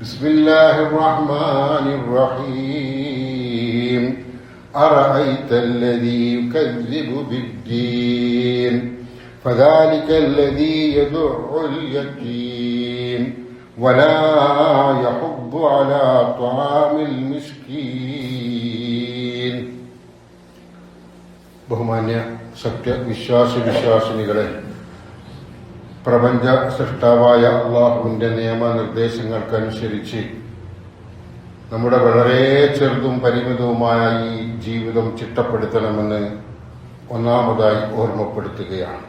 بسم الله الرحمن الرحيم أرأيت الذي يكذب بالدين فذلك الذي يدع اليتيم ولا يحض على طعام المسكين ബഹുമാന്യ സത്യവിശ്വാസി വിശ്വാസിനികളെ പ്രപഞ്ച സൃഷ്ടാവായ അള്ളാഹുവിന്റെ നിയമനിർദ്ദേശങ്ങൾക്കനുസരിച്ച് നമ്മുടെ വളരെ ചെറുതും പരിമിതവുമായ ഈ ജീവിതം ചിട്ടപ്പെടുത്തണമെന്ന് ഒന്നാമതായി ഓർമ്മപ്പെടുത്തുകയാണ്.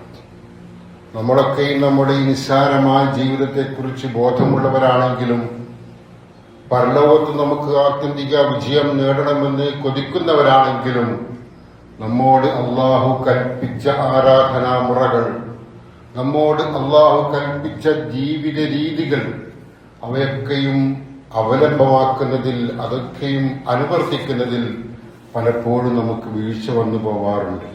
നമ്മളൊക്കെയും നമ്മുടെ ഈ നിസ്സാരമായ ജീവിതത്തെക്കുറിച്ച് ബോധമുള്ളവരാണെങ്കിലും പരലോകത്ത് നമുക്ക് ആത്യന്തിക വിജയം നേടണമെന്ന് കൊതിക്കുന്നവരാണെങ്കിലും നമ്മോട് അള്ളാഹു കൽപ്പിച്ച ആരാധനാ മുറകൾ നമ്മോട് അള്ളാഹു കൽപ്പിച്ച ജീവിത രീതികൾ അവയൊക്കെയും അവലംബമാക്കുന്നതിൽ അതൊക്കെയും അനുവർത്തിക്കുന്നതിൽ പലപ്പോഴും നമുക്ക് വീഴ്ച വന്നു പോവാറുണ്ട്.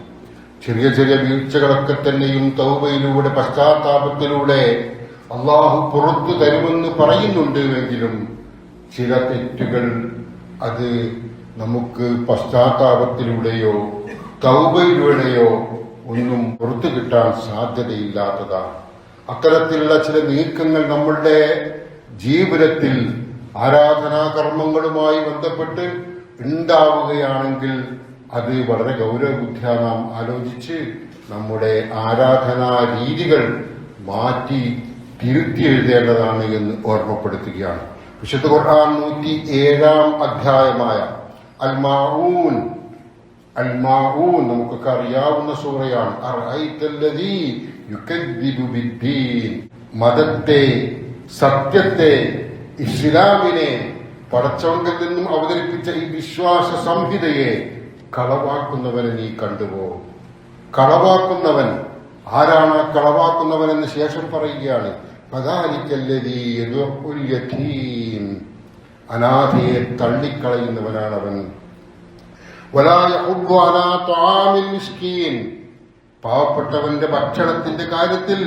ചെറിയ ചെറിയ വീഴ്ചകളൊക്കെ തന്നെയും തൗബയിലൂടെ പശ്ചാത്താപത്തിലൂടെ അള്ളാഹു പുറത്തു തരുമെന്ന് പറയുന്നുണ്ട് എങ്കിലും ചില തെറ്റുകൾ അത് നമുക്ക് പശ്ചാത്താപത്തിലൂടെയോ തൗബയിലൂടെയോ ഒന്നും പുറത്തു കിട്ടാൻ സാധ്യതയില്ലാത്തതാണ്. അത്തരത്തിലുള്ള ചില നീക്കങ്ങൾ നമ്മളുടെ ജീവിതത്തിൽ ആരാധനാകർമ്മങ്ങളുമായി ബന്ധപ്പെട്ട് ഉണ്ടാവുകയാണെങ്കിൽ അത് വളരെ ഗൗരവബുദ്ധിയ നാം ആലോചിച്ച് നമ്മുടെ ആരാധനാ രീതികൾ മാറ്റി തിരുത്തി എഴുതേണ്ടതാണ് എന്ന് ഓർമ്മപ്പെടുത്തുകയാണ്. വിശുദ്ധ ഖുർആൻ നൂറ്റി ഏഴാം അധ്യായമായ അൽമാഊൻ അൽമാഊൻ നമുക്കൊക്കെ അറിയാവുന്ന സൂറയാണ്. മതത്തെ സത്യത്തെ ഇസ്ലാമിനെ പടച്ചവങ്കിൽ നിന്നും അവതരിപ്പിച്ച ഈ വിശ്വാസ സംഹിതയെ കളവാക്കുന്നവനെ നീ കണ്ടുപോ. കളവാക്കുന്നവൻ ആരാണ് കളവാക്കുന്നവൻ എന്ന് ശേഷം പറയുകയാണ്. അനാഥയെ തള്ളിക്കളയുന്നവനാണവൻ വലാ യഹുബ്ബു അലാ ത്വാമിൽ മിസ്കീൻ പാവപ്പെട്ടവന്റെ ഭക്ഷണത്തിന്റെ കാര്യത്തിൽ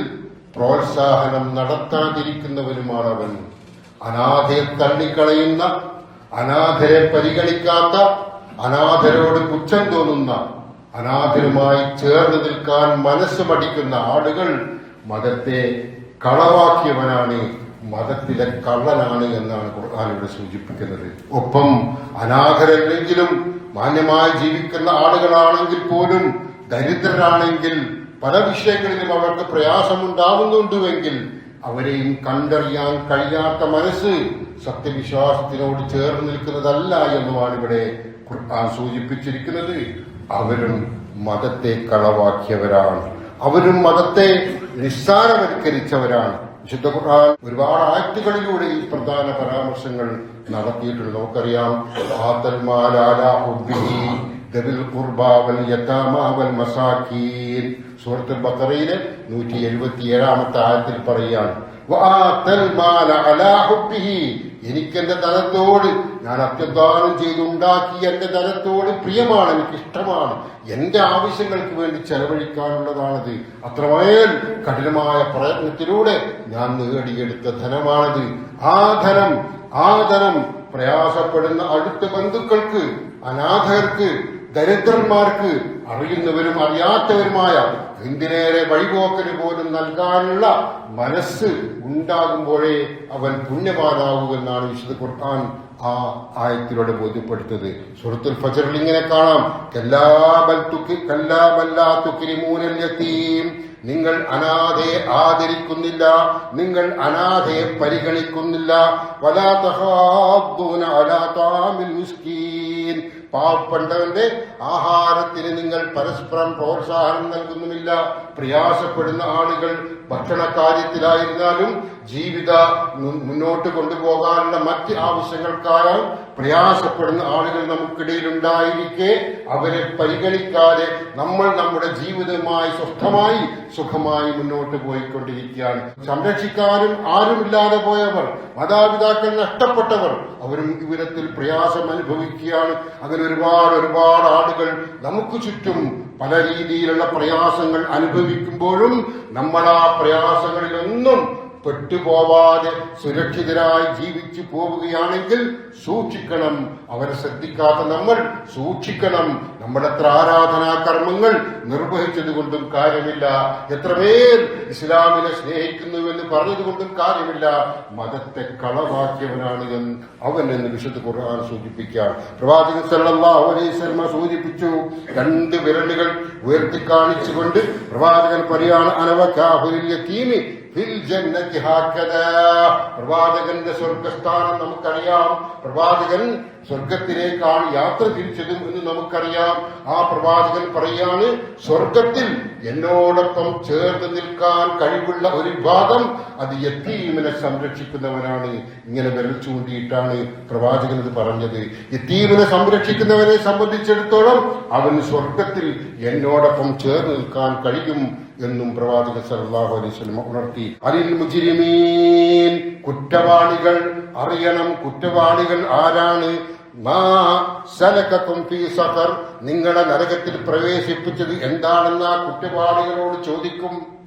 പ്രോത്സാഹനം നടത്താതിരിക്കുന്നവരുമാണ് അവൻ അനാഥയെ തള്ളിക്കളയുന്ന അനാഥരെ പരിഗണിക്കാത്ത അനാഥരോട് പുച്ഛം തോന്നുന്ന അനാഥരുമായി ചേർന്ന് നിൽക്കാൻ മനസ്സ് മടിക്കുന്ന ആളുകൾ മതത്തെ കളവാക്കിയവനാണ് മതത്തിലെ കള്ളനാണ് എന്നാണ് ഖുർആാനിവിടെ സൂചിപ്പിക്കുന്നത്. ഒപ്പം അനാഥരല്ലെങ്കിലും മാന്യമായി ജീവിക്കുന്ന ആളുകളാണെങ്കിൽ പോലും ദരിദ്രരാണെങ്കിൽ പല വിഷയങ്ങളിലും അവർക്ക് പ്രയാസമുണ്ടാവുന്നുണ്ടുവെങ്കിൽ അവരെയും കണ്ടറിയാൻ കഴിയാത്ത മനസ്സ് സത്യവിശ്വാസത്തിനോട് ചേർന്ന് നിൽക്കുന്നതല്ല എന്നുമാണ് ഇവിടെ ഖുർആൻ സൂചിപ്പിച്ചിരിക്കുന്നത്. അവരും മതത്തെ കളവാക്കിയവരാണ്. അവരും മതത്തെ നിസ്സാരവൽക്കരിച്ചവരാണ്. വിശുദ്ധ ഖുർആൻ ഒരുപാട് ആക്ടുകളിലൂടെ ഈ പ്രധാന പരാമർശങ്ങൾ നടത്തിയിട്ടുണ്ട്. നമുക്കറിയാം സുഹൃത്തുൽ ബക്കറയിലെ നൂറ്റി എഴുപത്തി ഏഴാമത്തെ ആയത്തിൽ പറയുകയാണ് വആത്തൽ മാല അലാ ഹുബ്ബിഹി. എനിക്ക് എന്റെ ധനത്തോട് ഞാൻ അത്യന്താനം ചെയ്തുണ്ടാക്കി. എന്റെ ധനത്തോട് പ്രിയമാണ് എനിക്ക് ഇഷ്ടമാണ് എന്റെ ആവശ്യങ്ങൾക്ക് വേണ്ടി ചെലവഴിക്കാനുള്ളതാണത്. അത്രമേൽ കഠിനമായ പ്രയത്നത്തിലൂടെ ഞാൻ നേടിയെടുത്ത ധനമാണത്. ആ ധനം ആ ധനം പ്രയാസപ്പെടുന്ന അടുത്ത ബന്ധുക്കൾക്ക് അനാഥർക്ക് ദരിദ്രന്മാർക്ക് അറിയുന്നവരും അറിയാത്തവരുമായ എന്തിനേറെ വഴിപോക്കന് പോലും നൽകാനുള്ള മനസ്സ് ഉണ്ടാകുമ്പോഴേ അവൻ പുണ്യവാനാവുമെന്നാണ് വിശുദ്ധ ഖുർആൻ ആ ആയത്തിലൂടെ ബോധ്യപ്പെടുത്തത് സുഹൃത്തുൽ ഫജറിൽ ഇങ്ങനെ കാണാം. നിങ്ങൾ അനാഥയെ ആദരിക്കുന്നില്ല. നിങ്ങൾ അനാഥയെ പരിഗണിക്കുന്നില്ല. വലാ തഹാദ്ദൂന അലാ മിസ്കീൻ. പാവപ്പെട്ടവന്റെ ആഹാരത്തിന് നിങ്ങൾ പരസ്പരം പ്രോത്സാഹനം നൽകുന്നുമില്ല. പ്രയാസപ്പെടുന്ന ആളുകൾ ഭക്ഷണ കാര്യത്തിലായിരുന്നാലും ജീവിത മുന്നോട്ട് കൊണ്ടുപോകാനുള്ള മറ്റ് ആവശ്യങ്ങൾക്കായാൽ പ്രയാസപ്പെടുന്ന ആളുകൾ നമുക്കിടയിൽ ഉണ്ടായിരിക്കെ അവരെ പരിഗണിക്കാതെ നമ്മൾ നമ്മുടെ ജീവിതമായി സ്വസ്ഥമായി സുഖമായി മുന്നോട്ട് പോയിക്കൊണ്ടിരിക്കുകയാണ്. സംരക്ഷിക്കാനും ആരുമില്ലാതെ പോയവർ മാതാപിതാക്കൾ നഷ്ടപ്പെട്ടവർ അവരും ഇവിടത്തിൽ പ്രയാസം അനുഭവിക്കുകയാണ് അങ്ങനെ ഒരുപാട് ഒരുപാട് ആളുകൾ നമുക്ക് ചുറ്റും പല രീതിയിലുള്ള പ്രയാസങ്ങൾ അനുഭവിക്കുമ്പോഴും നമ്മൾ ആ പ്രയാസങ്ങളിലൊന്നും പെട്ടുപോവാതെ സുരക്ഷിതരായി ജീവിച്ചു പോവുകയാണെങ്കിൽ സൂക്ഷിക്കണം. അവരെ ശ്രദ്ധിക്കാത്ത നമ്മൾ സൂക്ഷിക്കണം. നമ്മുടെ എത്ര ആരാധനാ കർമ്മങ്ങൾ നിർവഹിച്ചത് കൊണ്ടും കാര്യമില്ല. എത്രമേൽ ഇസ്ലാമിനെ സ്നേഹിക്കുന്നുവെന്ന് പറഞ്ഞതുകൊണ്ടും കാര്യമില്ല. മതത്തെ കളവാക്കിയവനാണ് എന്ന് അവൻ എന്ന് വിശുദ്ധ ഖുർആൻ സൂചിപ്പിക്കാം പ്രവാചകൻ സല്ലല്ലാഹു അലൈഹി ശർമ്മ സൂചിപ്പിച്ചു. രണ്ട് വിരലുകൾ ഉയർത്തി കാണിച്ചുകൊണ്ട് പ്രവാചകൻ പറയാണ് ഫിൽ ജന്നതി ഹാക്കദാ പ്രവാചകന്റെ സ്വർഗസ്ഥാനം നമുക്കറിയാം. പ്രവാചകൻ സ്വർഗത്തിലേക്കാണ് യാത്ര തിരിച്ചതും എന്ന് നമുക്കറിയാം. ആ പ്രവാചകൻ പറയാണ് സ്വർഗത്തിൽ എന്നോടൊപ്പം ചേർന്ന് നിൽക്കാൻ കഴിവുള്ള ഒരു വിഭാഗം അത് യത്തീമിനെ സംരക്ഷിക്കുന്നവനാണ് ഇങ്ങനെ വിരൽ ചൂണ്ടിയിട്ടാണ് പ്രവാചകൻ ഇത് പറഞ്ഞത്. യത്തീമിനെ സംരക്ഷിക്കുന്നവനെ സംബന്ധിച്ചിടത്തോളം അവന് സ്വർഗത്തിൽ എന്നോടൊപ്പം ചേർന്ന് നിൽക്കാൻ കഴിയും എന്നും പ്രവാചക സല്ലാഹു അലൈഹി വസല്ലം ഉണർത്തി. അലിൽ മുജിരിമീൻ കുറ്റവാളികൾ അറിയണം. കുറ്റവാളികൾ ആരാണ്? നിങ്ങളെ നരകത്തിൽ പ്രവേശിപ്പിച്ചത് എന്താണെന്ന് ആ കുറ്റവാളികളോട് ചോദിക്കും.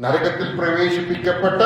നരകത്തിൽ പ്രവേശിപ്പിക്കപ്പെട്ട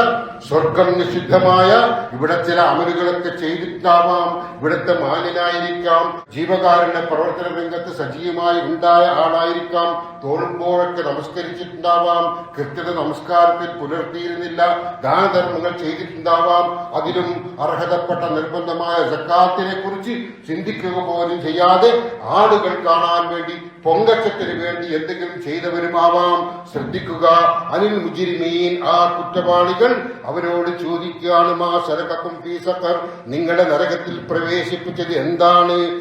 സ്വർഗം നിഷിദ്ധമായ ഇവിടെ ചില അമലുകളൊക്കെ ചെയ്തിട്ടാവാം. ഇവിടുത്തെ മാലിനായിരിക്കാം ജീവകാരുടെ പ്രവർത്തന രംഗത്ത് സജീവമായി ഉണ്ടായ ആളായിരിക്കാം. തോന്നുമ്പോഴൊക്കെ നമസ്കരിച്ചിട്ടുണ്ടാവാം. കൃത്യത നമസ്കാരത്തിൽ പുലർത്തിയിരുന്നില്ല. ദാനധർമ്മങ്ങൾ ചെയ്തിട്ടുണ്ടാവാം. അതിലും അർഹതപ്പെട്ട നിർബന്ധമായ സക്കാത്തിനെ കുറിച്ച് ചിന്തിക്കുക പോലും ചെയ്യാതെ ആളുകൾ കാണാൻ വേണ്ടി പൊങ്കച്ചത്തിന് വേണ്ടി എന്തെങ്കിലും ചെയ്തവരുമാവാം. ശ്രദ്ധിക്കുക. അനിൽ മുജിരിമീൻ ആ കുറ്റവാളികൾ അവരോട് ചോദിക്കുകയാണ് മാ ശരക്കും ഫീസക്കർ നിങ്ങളെ നരകത്തിൽ പ്രവേശിപ്പിച്ചത് എന്താണ്?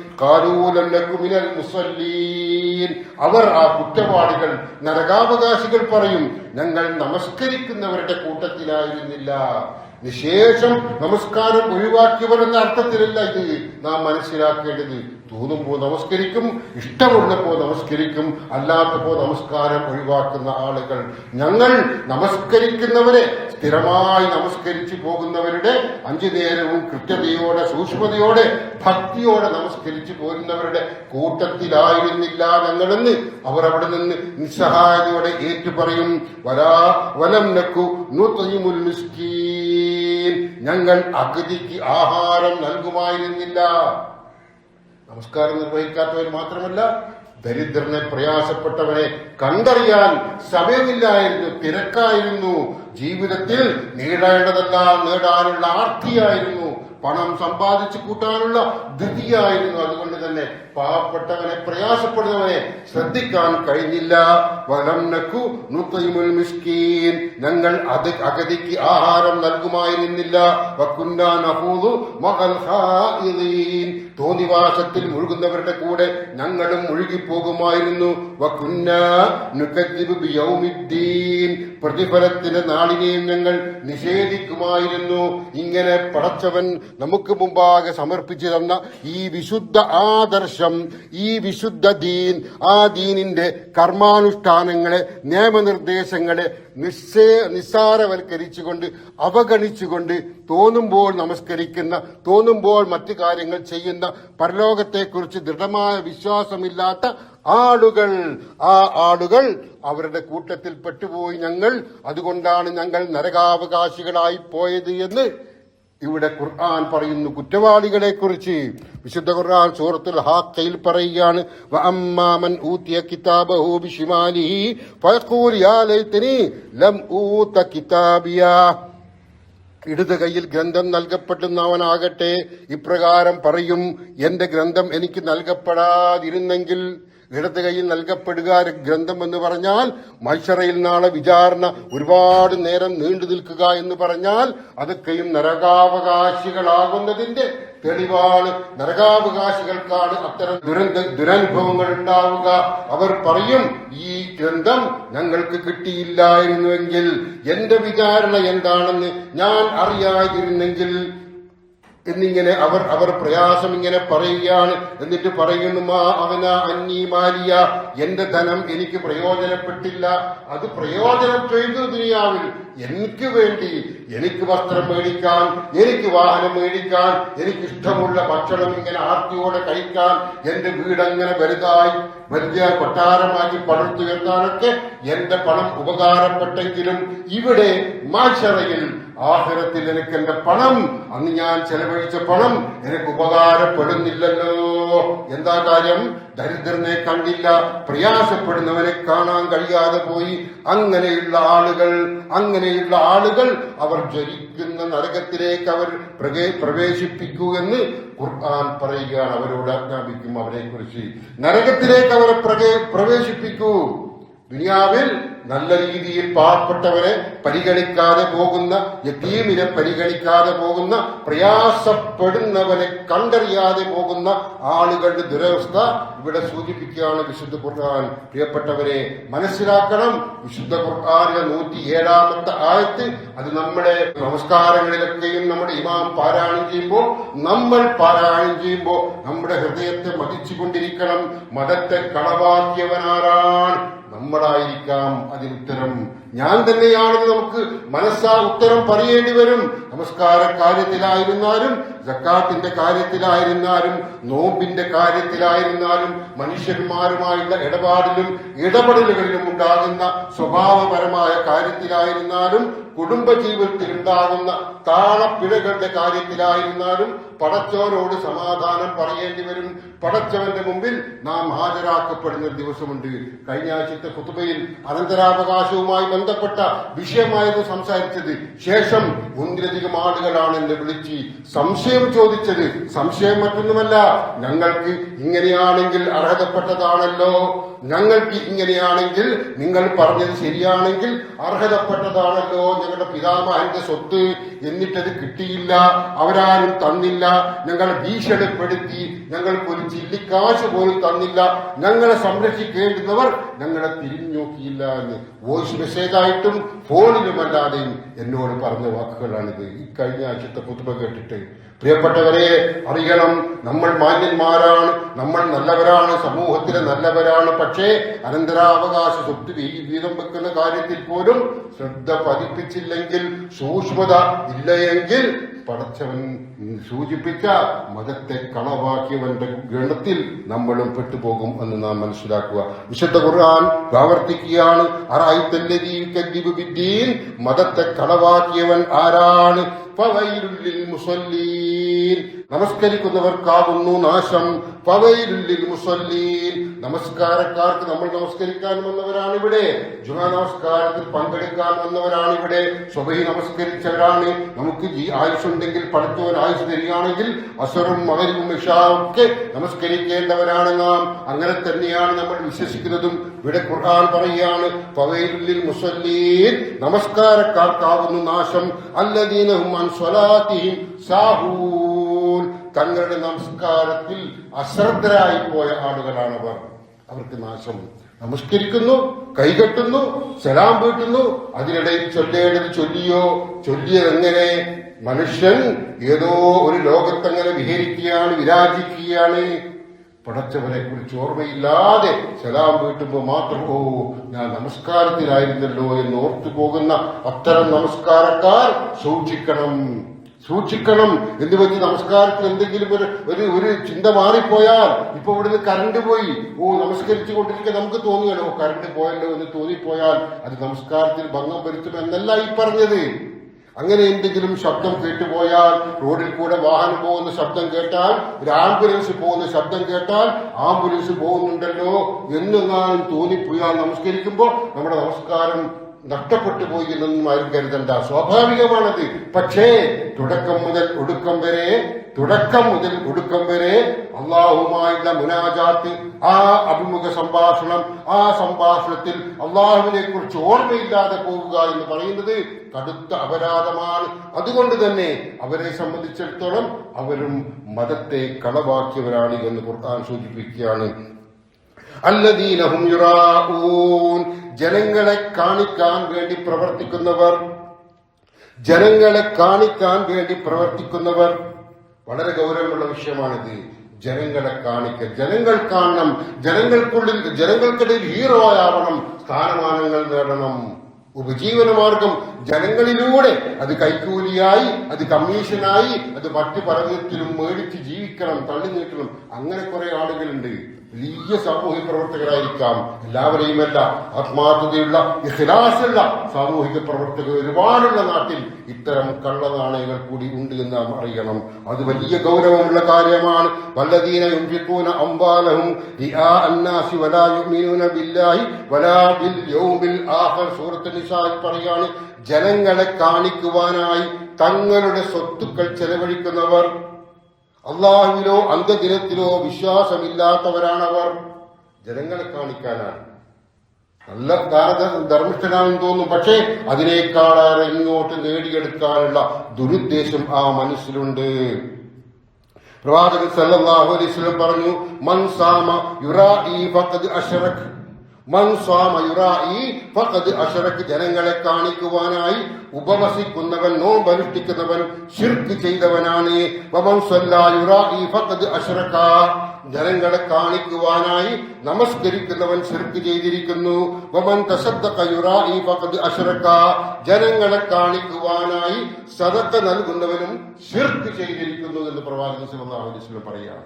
മുസല്ലീൻ. അവർ ആ കുറ്റവാളികൾ നരകാവകാശികൾ പറയും ഞങ്ങൾ നമസ്കരിക്കുന്നവരുടെ കൂട്ടത്തിലായിരുന്നില്ല. നിശേഷം നമസ്കാരം ഒഴിവാക്കിയവർ എന്ന അർത്ഥത്തിലല്ല ഇത്. നാം മനസ്സിലാക്കേണ്ടത് തോന്നുമ്പോൾ നമസ്കരിക്കും ഇഷ്ടമുള്ളപ്പോൾ നമസ്കരിക്കും അല്ലാത്തപ്പോൾ നമസ്കാരം ഒഴിവാക്കുന്ന ആളുകൾ. ഞങ്ങൾ നമസ്കരിക്കുന്നവരെ സ്ഥിരമായി നമസ്കരിച്ചു പോകുന്നവരുടെ അഞ്ചു നേരവും കൃത്യതയോടെ സൂക്ഷ്മതയോടെ ഭക്തിയോടെ നമസ്കരിച്ചു പോരുന്നവരുടെ കൂട്ടത്തിലായിരുന്നില്ല ഞങ്ങളെന്ന് അവർ അവിടെ നിന്ന് നിസ്സഹായതയോടെ ഏറ്റുപറയും. വരാ വലം നക്കു നൂത്തയ്യുമുൽ മിസ്കീൻ. ഞങ്ങൾ അഗതിക്ക് ആഹാരം നൽകുമായിരുന്നില്ല. നമസ്കാരം നിർവഹിക്കാത്തവർ മാത്രമല്ല ദരിദ്രനെ പ്രയാസപ്പെട്ടവനെ കണ്ടറിയാൻ സമയമില്ലായിരുന്നു തിരക്കായിരുന്നു. ജീവിതത്തിൽ നേടേണ്ടതെല്ലാം നേടാനുള്ള ആർത്തിയായിരുന്നു. പണം സമ്പാദിച്ചു കൂട്ടാനുള്ള ധൃതിയായിരുന്നു അതുകൊണ്ട് തന്നെ പാവപ്പെട്ടവനെ പ്രയാസപ്പെടുന്നവനെ ശ്രദ്ധിക്കാൻ കഴിഞ്ഞില്ല. വലം നക്കു നുത്തയുമുൽ മിസ്കീൻ. ഞങ്ങൾ അത് അഗതിക്ക് ആഹാരം നൽകുമായിരുന്നില്ല. തോന്നിവാസത്തിൽ മുഴുകുന്നവരുടെ കൂടെ ഞങ്ങളും മുഴുകിപ്പോകുമായിരുന്നു. പ്രതിഫലത്തിന്റെ നാളിനെയും ഞങ്ങൾ നിഷേധിക്കുമായിരുന്നു. ഇങ്ങനെ പടച്ചവൻ നമുക്ക് മുമ്പാകെ സമർപ്പിച്ചു തന്ന ഈ വിശുദ്ധ ആദർശം ഈ വിശുദ്ധ ദീൻ ആ ദീനിന്റെ കർമാനുഷ്ഠാനങ്ങളെ നിയമനിർദ്ദേശങ്ങളെ നിസ്സേ നിസ്സാരവൽക്കരിച്ചുകൊണ്ട് അവഗണിച്ചുകൊണ്ട് തോന്നുമ്പോൾ നമസ്കരിക്കുന്ന തോന്നുമ്പോൾ മറ്റു കാര്യങ്ങൾ ചെയ്യുന്ന പരലോകത്തെക്കുറിച്ച് ദൃഢമായ വിശ്വാസമില്ലാത്ത ആളുകൾ. ആ ആളുകൾ അവരുടെ കൂട്ടത്തിൽ പെട്ടുപോയി ഞങ്ങൾ. അതുകൊണ്ടാണ് ഞങ്ങൾ നരകാവകാശികളായി പോയത് എന്ന് ഇവിടെ ഖുർആൻ പറയുന്നു കുറ്റവാളികളെ കുറിച്ച് വിശുദ്ധ ഖുർആൻ സൂറത്തുൽ ഹാക്കയിൽ പറയുകയാണ് വഅമ്മാമൻ ഊതിയ കിതാബഹു ബിശിമാലിഹി ഫയഖൂൽ യാ ലൈതനി ലം ഊത കിതാബിയ. ഇടത് കയ്യിൽ ഗ്രന്ഥം നൽകപ്പെടുന്നവനാകട്ടെ ഇപ്രകാരം പറയും എന്റെ ഗ്രന്ഥം എനിക്ക് നൽകപ്പെടാതിരുന്നെങ്കിൽ ഇടത് കയ്യിൽ നൽകപ്പെടുക ഗ്രന്ഥം എന്ന് പറഞ്ഞാൽ മത്സരയിൽ നാളെ വിചാരണ ഒരുപാട് നേരം നീണ്ടു നിൽക്കുക എന്ന് പറഞ്ഞാൽ അതൊക്കെയും നരകാവകാശികളാകുന്നതിന്റെ തെളിവാണ്. നരകാവകാശികൾക്കാണ് അത്തരം ദുരന്ത ദുരനുഭവങ്ങൾ ഉണ്ടാവുക. അവർ പറയും ഈ ഗ്രന്ഥം ഞങ്ങൾക്ക് കിട്ടിയില്ലായിരുന്നുവെങ്കിൽ എന്റെ വിചാരണ എന്താണെന്ന് ഞാൻ അറിയാതിരുന്നെങ്കിൽ എന്നിങ്ങനെ അവർ അവർ പ്രയാസം ഇങ്ങനെ പറയുകയാണ്. എന്നിട്ട് പറയുന്നു മാ അവന അന്നീ മാലിയ എന്റെ ധനം എനിക്ക് പ്രയോജനപ്പെട്ടില്ല. അത് പ്രയോജനം ചെയ്തു ദുനിയാവിൽ. എനിക്ക് വേണ്ടി എനിക്ക് വസ്ത്രം മേടിക്കാൻ എനിക്ക് വാഹനം മേടിക്കാൻ എനിക്ക് ഇഷ്ടമുള്ള ഭക്ഷണം ഇങ്ങനെ ആർത്തിയോടെ കഴിക്കാൻ എന്റെ വീടങ്ങനെ വലുതായി വലിയ കൊട്ടാരമാക്കി പടുത്തുയർത്താനൊക്കെ എന്റെ പണം ഉപകാരപ്പെട്ടെങ്കിലും ഇവിടെ മാഷറയിൽ ആഹ്റത്തിൽ എനിക്ക് എന്റെ പണം അന്ന് ഞാൻ ചെലവഴിച്ച പണം എനിക്ക് ഉപകാരപ്പെടുന്നില്ലല്ലോ. എന്താ കാര്യം? ദരിദ്രനെ കണ്ടില്ല. പ്രയാസപ്പെടുന്നവനെ കാണാൻ കഴിയാതെ പോയി. അങ്ങനെയുള്ള ആളുകൾ അങ്ങനെയുള്ള ആളുകൾ അവർ ജ്വലിക്കുന്ന നരകത്തിലേക്ക് അവർ പ്രവേ- പ്രവേശിപ്പിക്കൂ എന്ന് ഖുർആൻ പറയുകയാണ്. അവരോട് ആജ്ഞാപിക്കും അവരെ കുറിച്ച് നരകത്തിലേക്ക് അവരെ പ്രവേ- പ്രവേശിപ്പിക്കൂ. ദുനിയാവിൽ നല്ല രീതിയിൽ പാവപ്പെട്ടവരെ പരിഗണിക്കാതെ പോകുന്ന യത്തീമിനെ പരിഗണിക്കാതെ പോകുന്ന പ്രയാസപ്പെടുന്നവനെ കണ്ടറിയാതെ പോകുന്ന ആളുകളുടെ ദുരവസ്ഥ ഇവിടെ സൂചിപ്പിക്കുകയാണ് വിശുദ്ധ ഖുർആൻ. പ്രിയപ്പെട്ടവരെ മനസ്സിലാക്കണം. വിശുദ്ധ ഖുർആാനിലെ നൂറ്റി ഏഴാമത്തെ ആയത്ത് അത് നമ്മുടെ നമസ്കാരങ്ങളിലൊക്കെയും നമ്മുടെ ഇമാം പാരായണം ചെയ്യുമ്പോൾ നമ്മൾ പാരായണം ചെയ്യുമ്പോൾ നമ്മുടെ ഹൃദയത്തെ മതിച്ചുകൊണ്ടിരിക്കണം. മതത്തെ കളവാക്കിയവനാരാണ്? നമ്മളായിരിക്കാം അതിനുത്തരം. ഞാൻ തന്നെയാണെന്ന് നമുക്ക് മനസ്സാ ഉത്തരം പറയേണ്ടി വരും. നമസ്കാര കാര്യത്തിലായിരുന്നാലും ജക്കാത്തിന്റെ കാര്യത്തിലായിരുന്നാലും നോമ്പിന്റെ കാര്യത്തിലായിരുന്നാലും മനുഷ്യന്മാരുമായുള്ള ഇടപാടിലും ഇടപെടലുകളിലും ഉണ്ടാകുന്ന സ്വഭാവപരമായ കാര്യത്തിലായിരുന്നാലും കുടുംബജീവിതത്തിൽ ഉണ്ടാകുന്ന താളപ്പിഴകളുടെ കാര്യത്തിലായിരുന്നാലും പടച്ചവനോട് സമാധാനം പറയേണ്ടി വരും. പടച്ചവന്റെ മുമ്പിൽ നാം ഹാജരാക്കപ്പെടുന്ന ഒരു ദിവസമുണ്ട്. കഴിഞ്ഞ ആഴ്ചത്തെ കുത്തുബയിൽ അനന്തരാവകാശവുമായി ബന്ധപ്പെട്ട വിഷയമായിരുന്നു സംസാരിച്ചത്. ശേഷം ഒന്നിലധികം ആളുകളാണ് എന്നെ വിളിച്ച് സംശയം ചോദിച്ചത്. സംശയം മറ്റൊന്നുമല്ല ഞങ്ങൾക്ക് ഇങ്ങനെയാണെങ്കിൽ അർഹതപ്പെട്ടതാണല്ലോ. ഞങ്ങൾക്ക് ഇങ്ങനെയാണെങ്കിൽ നിങ്ങൾ പറഞ്ഞത് ശരിയാണെങ്കിൽ അർഹതപ്പെട്ടതാണല്ലോ ഞങ്ങളുടെ പിതാമഹന്റെ സ്വത്ത് എന്നിട്ടത് കിട്ടിയില്ല അവരാരും തന്നില്ല ഞങ്ങൾ ഭീഷണിപ്പെടുത്തി ഞങ്ങൾക്ക് ഒരു ചില്ലിക്കാശ് പോലും തന്നില്ല ഞങ്ങളെ സംരക്ഷിക്കേണ്ടുന്നവർ ഞങ്ങളെ തിരിഞ്ഞു നോക്കിയില്ല എന്ന് വോയിസ് മെസ്സേജായിട്ടും ഫോണിലുമല്ലാതെയും എന്നോട് പറഞ്ഞ വാക്കുകളാണിത്. ഈ കഴിഞ്ഞ ആഴ്ചത്തെ പുതുമ കേട്ടിട്ട് പ്രിയപ്പെട്ടവരെ അറിയണം നമ്മൾ മാന്യന്മാരാണ് നമ്മൾ നല്ലവരാണ് സമൂഹത്തിലെ നല്ലവരാണ്. പക്ഷേ അനന്തരാവകാശ സ്വത്ത് വീതം വെക്കുന്ന കാര്യത്തിൽ പോലും ശ്രദ്ധ പതിപ്പിച്ചില്ലെങ്കിൽ സൂക്ഷ്മത ഇല്ലയെങ്കിൽ പടച്ചവൻ സൂചിപ്പിച്ച മതത്തെ കളവാക്കിയവന്റെ ഗണത്തിൽ നമ്മളും പെട്ടുപോകും എന്ന് നാം മനസ്സിലാക്കുക. വിശുദ്ധ ഖുർആൻ ആവർത്തിക്കുകയാണ്. മതത്തെ കളവാക്കിയവൻ ആരാണ്? മുസല്ലീൻ. നമസ്കരിക്കുന്നവർക്കാകുന്നു നാശം. പവയിലുള്ളിൽ മുസല്ലീൻ. നമസ്കാരക്കാർക്ക് നമ്മൾ നമസ്കരിക്കാൻ വന്നവരാണ് ഇവിടെ ജുമാ നമസ്കാരത്തിൽ പങ്കെടുക്കാൻ വന്നവരാണ് ഇവിടെ സ്വബഹി നമസ്കരിച്ചവരാണ്. നമുക്ക് ഈ ആയുഷുണ്ടെങ്കിൽ പഠിത്തവൻ ആയുഷ് തരികയാണെങ്കിൽ അസറും മകരും ഇഷാവൊക്കെ നമസ്കരിക്കേണ്ടവരാണ് നാം. അങ്ങനെ തന്നെയാണ് നമ്മൾ വിശ്വസിക്കുന്നതും. ഇവിടെ ഖുർആൻ പറയുകയാണ് പവയിലുള്ളിൽ മുസല്ലീൻ. നമസ്കാരക്കാർക്കാവുന്നു നാശം. അല്ലദീനഹും സാഹൂൻ തങ്ങളുടെ നമസ്കാരത്തിൽ അശ്രദ്ധരായി പോയ ആളുകളാണവർ. അവർക്ക് നാശം നമസ്കരിക്കുന്നു കൈകെട്ടുന്നു സലാം വീട്ടുന്നു. അതിനിടയിൽ ചൊല്ലേണ്ടത് ചൊല്ലിയോ ചൊല്ലിയതെങ്ങനെ? മനുഷ്യൻ ഏതോ ഒരു ലോകത്തങ്ങനെ വിഹരിക്കുകയാണ് വിരാജിക്കുകയാണ്. പടച്ചവനെ കുറിച്ച് ഓർമ്മയില്ലാതെ സലാം വീട്ടുമ്പോൾ മാത്രം ഓ ഞാൻ നമസ്കാരത്തിലായിരുന്നല്ലോ എന്ന് ഓർത്തു പോകുന്ന അത്തരം നമസ്കാരക്കാർ സൂക്ഷിക്കണം. സൂക്ഷിക്കണം എന്ന് വെച്ച് നമസ്കാരത്തിൽ എന്തെങ്കിലും ഒരു ഒരു ഒരു ചിന്ത മാറിപ്പോയാൽ ഇപ്പൊ ഇവിടുന്ന് കറണ്ട് പോയി. ഓ നമസ്കരിച്ചു കൊണ്ടിരിക്കുക നമുക്ക് തോന്നുകയാണ് ഓ കറണ്ട് പോയല്ലോ എന്ന് തോന്നിപ്പോയാൽ അത് നമസ്കാരത്തിൽ ഭംഗം വരുത്തും എന്നല്ല ഈ പറഞ്ഞത്. അങ്ങനെ എന്തെങ്കിലും ശബ്ദം കേട്ടുപോയാൽ റോഡിൽ കൂടെ വാഹനം പോകുന്ന ശബ്ദം കേട്ടാൽ ഒരു ആംബുലൻസ് പോകുന്ന ശബ്ദം കേട്ടാൽ ആംബുലൻസ് പോകുന്നുണ്ടല്ലോ. എന്നെങ്ങാനും തോന്നിപ്പോയാൽ നമസ്കരിക്കുമ്പോൾ നമ്മുടെ നമസ്കാരം നഷ്ടപ്പെട്ടു പോയി എന്നൊന്നും ആരും കരുതണ്ട. സ്വാഭാവികമാണത്. പക്ഷേ തുടക്കം മുതൽ ഒടുക്കം വരെ തുടക്കം മുതൽ ഒടുക്കം വരെ അള്ളാഹുമായുള്ള മുനാജാത്ത് ആ അഭിമുഖ സംഭാഷണം ആ സംഭാഷണത്തിൽ അള്ളാഹുവിനെ കുറിച്ച് ഓർമ്മയില്ലാതെ പോവുക എന്ന് പറയുന്നത് കടുത്ത അപരാധമാണ്. അതുകൊണ്ട് തന്നെ അവരെ സംബന്ധിച്ചിടത്തോളം അവരും മതത്തെ കളവാക്കിയവരാണ് എന്ന് ഖുർആൻ സൂചിപ്പിക്കുകയാണ്. അല്ലദീനഹും യുറാഊൻ ജനങ്ങളെ കാണിക്കാൻ വേണ്ടി പ്രവർത്തിക്കുന്നവർ ജനങ്ങളെ കാണിക്കാൻ വേണ്ടി പ്രവർത്തിക്കുന്നവർ. വളരെ ഗൗരവമുള്ള വിഷയമാണിത്. ജനങ്ങളെ കാണിക്ക ജനങ്ങൾ കാണണം ജനങ്ങൾക്കുള്ളിൽ ജനങ്ങൾക്കിടയിൽ ഹീറോ ആവണം സ്ഥാനമാനങ്ങൾ നേടണം. ഉപജീവന മാർഗം ജനങ്ങളിലൂടെ അത് കൈക്കൂലിയായി അത് കമ്മീഷനായി അത് മറ്റു പലവിധത്തിലും മേടിച്ച് ജീവിക്കണം തള്ളി നീട്ടണം. അങ്ങനെ കുറെ ആളുകളുണ്ട്. വലിയ സാമൂഹിക പ്രവർത്തകരായിരിക്കാം. എല്ലാവരെയുമല്ല ആത്മാർത്ഥതയുള്ള ഇഖ്ലാസുള്ള സാമൂഹിക പ്രവർത്തകർ ഒരുപാടുള്ള നാട്ടിൽ ഇത്തരം കള്ളനാണയങ്ങൾ കൂടി ഉണ്ട് എന്ന് നാം അറിയണം. അത് വലിയ ഗൗരവമുള്ള കാര്യമാണ്. വല്ലദീന യുംഫിഖൂന അംവാലഹും റിആ അന്നാസി വലാ യുമിനൂന ബില്ലാഹി വലാ ബിൽ യൗമിൽ ആഖിർ. സൂറത്ത് നിസായിൽ പറയാണ് ജനങ്ങളെ കാണിക്കുവാനായി തങ്ങളുടെ സ്വത്തുക്കൾ ചെലവഴിക്കുന്നവർ അള്ളാഹുവിലോ അന്ത്യദിനത്തിലോ വിശ്വാസമില്ലാത്തവരാണവർ. ജനങ്ങളെ കാണിക്കാനാണ്. നല്ല ധർമ്മിഷ്ഠനാണെന്ന് തോന്നും പക്ഷേ അതിനേക്കാളേറെ ഇങ്ങോട്ട് നേടിയെടുക്കാനുള്ള ദുരുദ്ദേശം ആ മനസ്സിലുണ്ട്. പ്രവാചകൻ സല്ലല്ലാഹു അലൈഹി വസല്ലം പറഞ്ഞു മൻ സാമ യുറാഇ ഫഖദ് അശ്റക് അശ്റക് ജനങ്ങളെ കാണിക്കുവാനായി ഉപവസിക്കുന്നവൻ നോമ്പനുഷ്ഠിക്കുന്നവൻ ശിർക്ക് ചെയ്തവനാണ്. അശ്റക ജനങ്ങളെ കാണിക്കുവാനായി നമസ്കരിക്കുന്നവൻ ശിർക്ക് ചെയ്തിരിക്കുന്നു. അശ്റക ജനങ്ങളെ കാണിക്കുവാനായി സദക്ക നൽകുന്നവനും ശിർക്ക് ചെയ്തിരിക്കുന്നു എന്ന് പ്രവാചകൻ പറയുകയാണ്.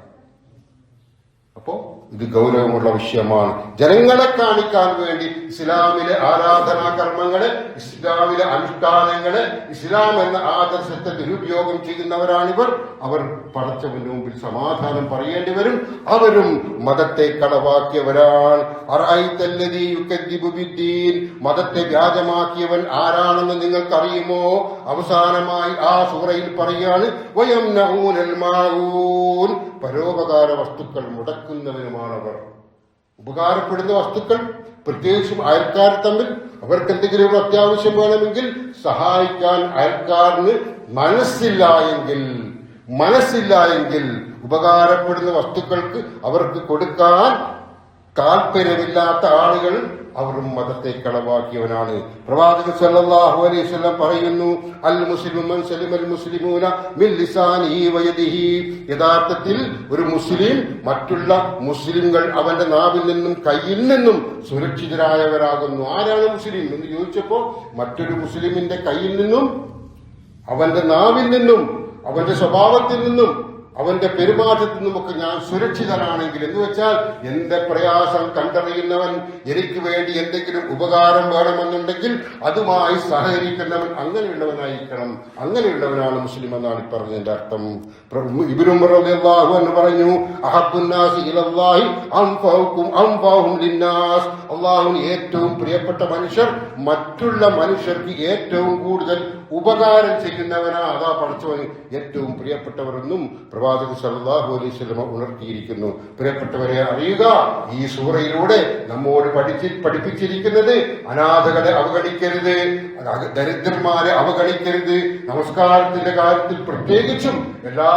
അപ്പോ ഇത് ഗൗരവമുള്ള വിഷയമാണ്. ജനങ്ങളെ കാണിക്കാൻ വേണ്ടി ഇസ്ലാമിലെ ആരാധനാ കർമ്മങ്ങൾ ഇസ്ലാമിലെ അനുഷ്ഠാനങ്ങൾ ഇസ്ലാം എന്ന ആദർശത്തെ ദുരുപയോഗം ചെയ്യുന്നവരാണിവർ. അവർ പടച്ചവന്റെ മുമ്പിൽ സമാധാനം പറയേണ്ടി വരും. അവരും മതത്തെ കളവാക്കിയവരാണ് മതത്തെ വ്യാജമാക്കിയവൻ ആരാണെന്ന് നിങ്ങൾക്കറിയുമോ? അവസാനമായി ആ സൂറയിൽ പറയാണ് പരോപകാര വസ്തുക്കൾ മുടക്കുന്നവരുമാണവർ ഉപകാരപ്പെടുന്ന വസ്തുക്കൾ പ്രത്യേകിച്ചും അയൽക്കാർ തമ്മിൽ അവർക്ക് എന്തെങ്കിലും അത്യാവശ്യം വേണമെങ്കിൽ സഹായിക്കാൻ അയൽക്കാരന് മനസ്സില്ല എങ്കിൽ മനസ്സില്ല എങ്കിൽ ഉപകാരപ്പെടുന്ന വസ്തുക്കൾക്ക് അവർക്ക് കൊടുക്കാൻ താല്പര്യമില്ലാത്ത ആളുകൾ അവരും മതത്തെ കളവാക്കിയവനാണ്. പ്രവാചകൻ സല്ലല്ലാഹു അലൈഹി വസല്ലം പറയുന്നു അൽ മുസ്ലിമു മൻ സലിമൽ മുസ്ലിമൂന മിൻ ലിസാനിഹി വയദിഹി. യഥാർത്ഥത്തിൽ ഒരു മുസ്ലിം മറ്റുള്ള മുസ്ലിംകൾ അവന്റെ നാവിൽ നിന്നും കയ്യിൽ നിന്നും സുരക്ഷിതരായവരാകുന്നു. ആരാണ് മുസ്ലിം എന്ന് ചോദിച്ചപ്പോൾ മറ്റൊരു മുസ്ലിമിന്റെ കയ്യിൽ നിന്നും അവന്റെ നാവിൽ നിന്നും അവന്റെ സ്വഭാവത്തിൽ നിന്നും അവന്റെ പെരുമാറ്റത്തിൽ നിന്നുമൊക്കെ ഞാൻ സുരക്ഷിതനാണെങ്കിൽ എന്ന് വെച്ചാൽ എന്റെ പ്രയാസം കണ്ടറിയുന്നവൻ എനിക്ക് വേണ്ടി എന്തെങ്കിലും ഉപകാരം വേണമെന്നുണ്ടെങ്കിൽ അതുമായി സഹകരിക്കുന്നവൻ അങ്ങനെയുള്ളവനായിരിക്കണം. അങ്ങനെയുള്ളവനാണ് മുസ്ലിം എന്നാണ് പറഞ്ഞതിന്റെ അർത്ഥം. ഇബിനും എന്ന് പറഞ്ഞു അള്ളാഹുവിന് ഏറ്റവും പ്രിയപ്പെട്ട മനുഷ്യർ മറ്റുള്ള മനുഷ്യർക്ക് ഏറ്റവും കൂടുതൽ ഉപകാരം ചെയ്യുന്നവനാ. അതാ പഠിച്ചവന് ഏറ്റവും പ്രിയപ്പെട്ടവരെന്നും പ്രവാചകൻ സല്ലല്ലാഹു അലൈഹി വസല്ലം ഉണർത്തിയിരിക്കുന്നു. പ്രിയപ്പെട്ടവരെ അറിയുക ഈ സൂറയിലൂടെ നമ്മോട് പഠിച്ചി പഠിപ്പിച്ചിരിക്കുന്നത് അനാഥകളെ അവഗണിക്കരുത് ദരിദ്രന്മാരെ അവഗണിക്കരുത്. നമസ്കാരത്തിന്റെ കാര്യത്തിൽ പ്രത്യേകിച്ചും എല്ലാ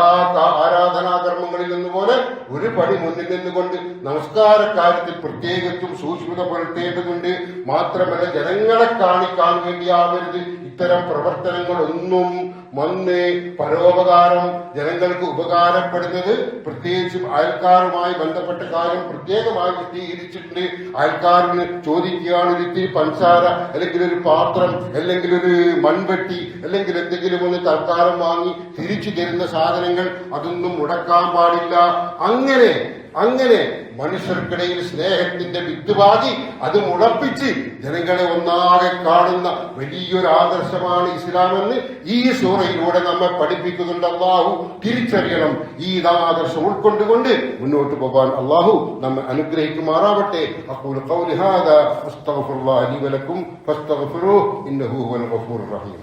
ആരാധനാകർമ്മങ്ങളിൽ നിന്നുപോലെ ഒരു പടി മുന്നിൽ നിന്നുകൊണ്ട് നമസ്കാര കാര്യത്തിൽ പ്രത്യേകിച്ചും സൂക്ഷ്മത പുലർത്തേണ്ടതുണ്ട്. മാത്രമല്ല ജനങ്ങളെ കാണിക്കാൻ വേണ്ടിയാവരുത്. ഇത്തരം പ്രവർത്തനങ്ങളൊന്നും വന്ന് പരോപകാരം ജനങ്ങൾക്ക് ഉപകാരപ്പെടുന്നത് പ്രത്യേകിച്ചും അയൽക്കാരുമായി ബന്ധപ്പെട്ട കാര്യം പ്രത്യേകമായി വിശദീകരിച്ചിട്ടുണ്ട് അയൽക്കാരന് ചോദിക്കുകയാണ് ഒരു ഇത്തിരി പഞ്ചാര അല്ലെങ്കിൽ ഒരു പാത്രം അല്ലെങ്കിൽ ഒരു മൺവെട്ടി അല്ലെങ്കിൽ എന്തെങ്കിലും ഒന്ന് തൽക്കാലം വാങ്ങി തിരിച്ചു തരുന്ന സാധനങ്ങൾ അതൊന്നും മുടക്കാൻ പാടില്ല. അങ്ങനെ അങ്ങനെ മനുഷ്യർക്കിടയിൽ സ്നേഹത്തിന്റെ വിത്തുപാകി അത് മുളപ്പിച്ച് ജനങ്ങളെ ഒന്നാകെ കാണുന്ന വലിയൊരു ആദർശമാണ് ഇസ്ലാമെന്ന് ഈ സൂറയിലൂടെ നമ്മെ പഠിപ്പിക്കുന്നുണ്ട് അള്ളാഹു തിരിച്ചറിയണം ഈ ആദർശം ഉൾക്കൊണ്ടുകൊണ്ട് മുന്നോട്ട് പോകാൻ അള്ളാഹു നമ്മെ അനുഗ്രഹിക്കുമാറാവട്ടെ അപ്പോൾ قولي هذا استغفر الله لي ولكم فاستغفروه انه هو الغفور الرحيم